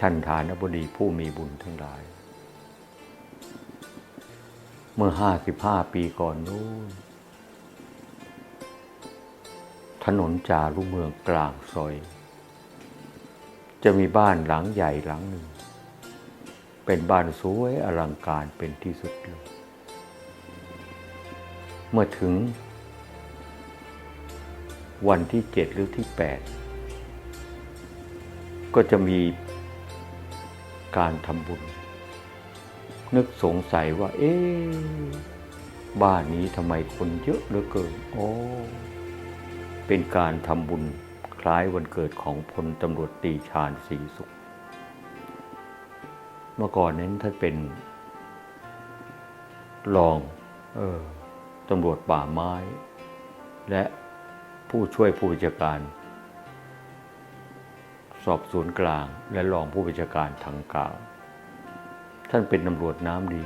ท่านฐานบดีผู้มีบุญทั้งหลาย เมื่อห้าสิบห้าปีก่อนนู้น ถนนจารุเมืองกลางซอย จะมีบ้านหลังใหญ่หลังหนึ่ง เป็นบ้านสวยอลังการเป็นที่สุดเลยเมื่อถึง วันที่เจ็ดหรือที่แปดก็จะมี การทำบุญ นึกสงสัยว่า เอ๊ะบ้านนี้ทำไมคนเยอะเหลือเกินโอ้เป็นการทำบุญคล้ายวันเกิดของพลตำรวจตีชาญศรีสุข เมื่อก่อนนั้นท่านเป็นรองออตำรวจป่าไม้ และผู้ช่วยผู้บัญชาการ สอบสวนกลางและรองผู้บัญชาการทางกลางท่านเป็นตำรวจน้ำดี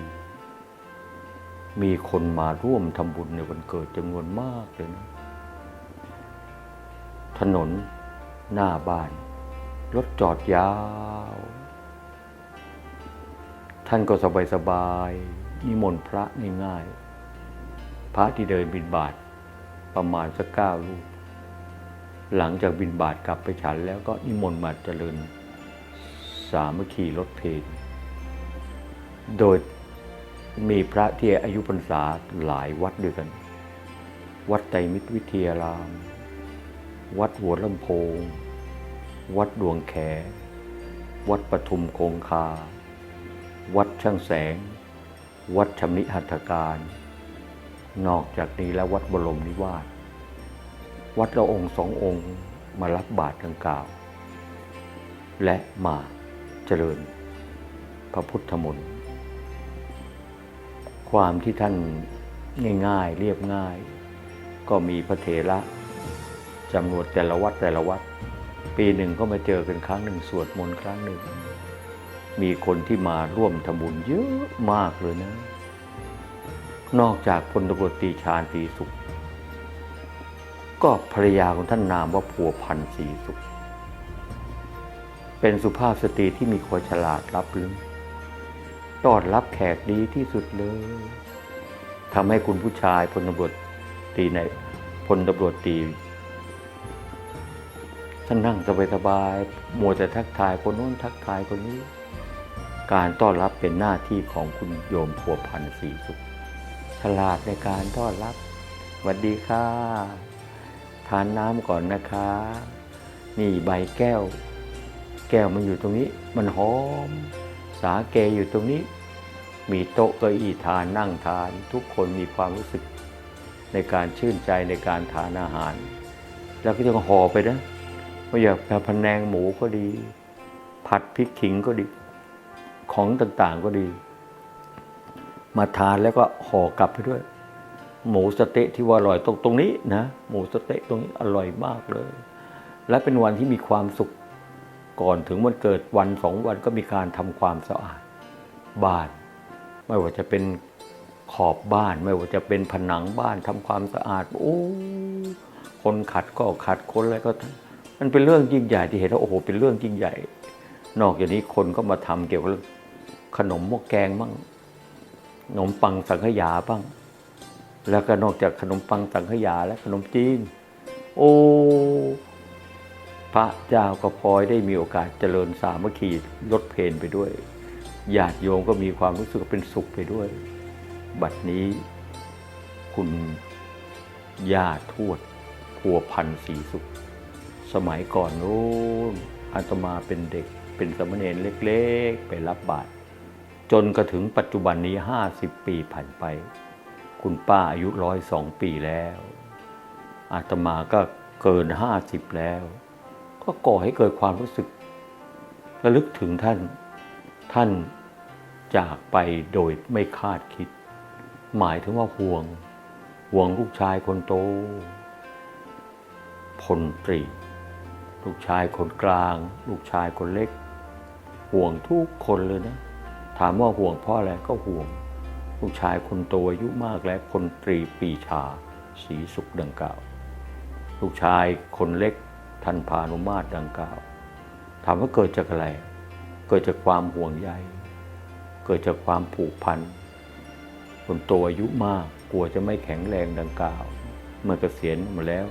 มีคนมาร่วมทำบุญในวันเกิดจำนวนมากเลยนะถนนหน้าบ้าน รถจอดยาว ท่านก็สบายสบายนิมนต์พระง่ายๆพระที่เดินบินบาตประมาณสักเก้าลูก หลังจากบินบาตกลับไปฉันแล้วก็นิมนต์มาเจริญ สามัคคีรถเพลงโดยมีพระเที่อายุพรรษาหลายวัดด้วยกัน วัดไตรมิตรวิทยาราม วัดหัวลำโพง วัดดวงแข วัดปทุมคงคา วัดช่างแสง วัดชำนิหัตถการ นอกจากนี้แล้ววัดบรมนิวาส วัดละองค์สององค์มารับบาตรดังกล่าว และมาเจริญพระพุทธมนต์ความที่ท่านง่ายๆ เรียบง่าย ก็มีพระเถระจำนวนแต่ละวัดแต่ละวัด ปีหนึ่งก็มาเจอกันครั้งหนึ่งสวดมนต์ครั้งหนึ่ง มีคนที่มาร่วมทำบุญเยอะมากเลยนะ นอกจากพลตำรวจตีชาญศรีสุข ก็ภรรยาของท่านนามว่าผัวพันธ์ศรีสุข เป็นสุภาพสตรีที่มีความฉลาดรับลึกต้อนรับแขกดีที่สุดเลยทำให้คุณผู้ชายพลตำรวจตีในพลตำรวจตีท่านนั่งสบายๆมัวแต่ทักทายคนโน้นทักทายคนนี้ การต้อนรับเป็นหน้าที่ของคุณโยมผัวพันธ์ศรีสุข ฉลาดในการต้อนรับสวัสดีค่ะานน้ำก่อนนะคะ นี่ใบแก้ว แก้วมันอยู่ตรงนี้ มันหอม สาเกอยู่ตรงนี้ มีโต๊ะเก้าอี้ทานนั่งทาน ทุกคนมีความรู้สึก ในการชื่นใจในการทานอาหาร แล้วก็จะห่อไปนะไม่อยากแพะแนงหมูก็ดี ผัดพริกขิงก็ดี ของต่างๆก็ดี มาทานแล้วก็ห่อกลับไปด้วย หมูสเต๊ะที่ว่าอร่อยตรงตรงนี้นะหมูสเต๊ะตรงนี้อร่อยมากเลย และเป็นวันที่มีความสุขก่อนถึงวันเกิดวันสองวันก็มีการทำความสะอาดบ้าน ไม่ว่าจะเป็นขอบบ้าน ไม่ว่าจะเป็นผนังบ้านทำความสะอาดโอ้คนขัดก็ขัดคนอะไรก็ทำมันเป็นเรื่องยิ่งใหญ่ที่เห็นแล้วโอ้โหเป็นเรื่องยิ่งใหญ่ นอกจากนี้คนก็มาทำเกี่ยวกับขนมหม้อแกงบ้างขนมปังสังขยาบ้าง แล้วก็นอกจากขนมปังสังขยาและขนมจีน โอ้ พระเจ้าก็พลอยได้มีโอกาสเจริญสามัคคีลดเพนไปด้วยญาติโยมก็มีความรู้สึกเป็นสุขไปด้วย บัดนี้ คุณย่าทวดพัวพันธ์ศรีสุข สมัยก่อนนู้นอาตมาเป็นเด็กเป็นสามเณรเล็กๆ ไปรับบาตรจนกระถึงปัจจุบันนี้ 50 ปีผ่านไป คุณป้าอายุร้อยสองปีแล้ว อาตมาก็เกิน50แล้ว ก็ก่อให้เกิดความรู้สึกระลึกถึงท่านท่านจากไปโดยไม่คาดคิด หมายถึงว่าห่วง ห่วงลูกชายคนโตพลตรี ลูกชายคนกลาง ลูกชายคนเล็ก ห่วงทุกคนเลยนะ ถามว่าห่วงพราะอะไรก็ห่วง ลูกชายคนโตอายุมากแล้วพลตรีปีชาศรีสุขดังกล่าว ลูกชายคนเล็กท่านพานุมาตรดังกล่าว ถามว่าเกิดจากอะไร เกิดจากความห่วงใย เกิดจากความผูกพัน คนโตอายุมากกลัวจะไม่แข็งแรงดังกล่าว เมื่อเกษียณมาแล้ว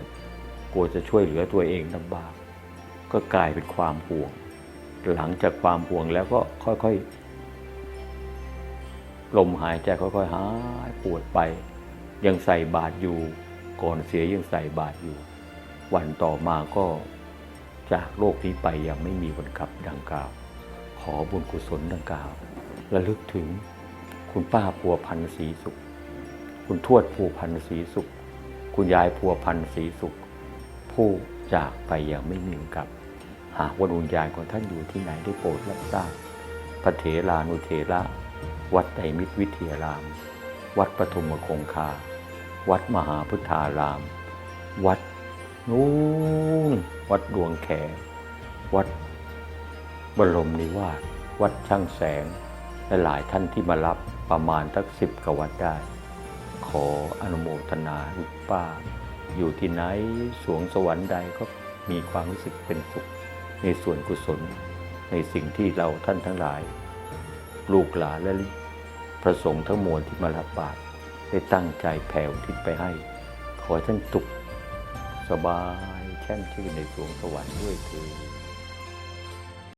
กลัวจะช่วยเหลือตัวเองลำบาก ก็กลายเป็นความห่วง หลังจากความห่วงแล้วก็ค่อยๆ ลมหายใจค่อยๆหายปวดไป ยังใส่บาตรอยู่ ก่อนเสียยังใส่บาตรอยู่ วันต่อมาก็จากโลกนี้ไปยังไม่มีวันกลับดังกล่าว ขอบุญกุศลดังกล่าวระลึกถึงคุณป้าพัวพันธ์ศรีสุข คุณทวดพัวพันธ์ศรีสุข คุณยายพัวพันธ์ศรีสุข ผู้จากไปอย่างไม่มีวันกลับ หากว่าดวงวิญญาณของท่านอยู่ที่ไหนได้โปรดรับทราบพระเถรานุเถระ วัดไตรมิตรวิทยาราม วัดปฐุมคงคา วัดมหาพุทธาราม วัดนู้นวัดดวงแข วัดบรมนิวาสวัดช่างแสง และหลายท่านที่มารับประมาณสักสิบกวัดได้ ขออนุโมทนาลูกป้า อยู่ที่ไหนสวงสวรรค์ใดก็มีความรู้สึกเป็นสุข ในส่วนกุศล ในสิ่งที่เราท่านทั้งหลาย ลูกหลานและ พระสงฆ์ทั้งมวลที่มารับบาตรได้ตั้งใจแผ่วทิศไปให้ ขอท่านสุขสบายแช่มชื่นในสวงสวรรค์ด้วยเถิด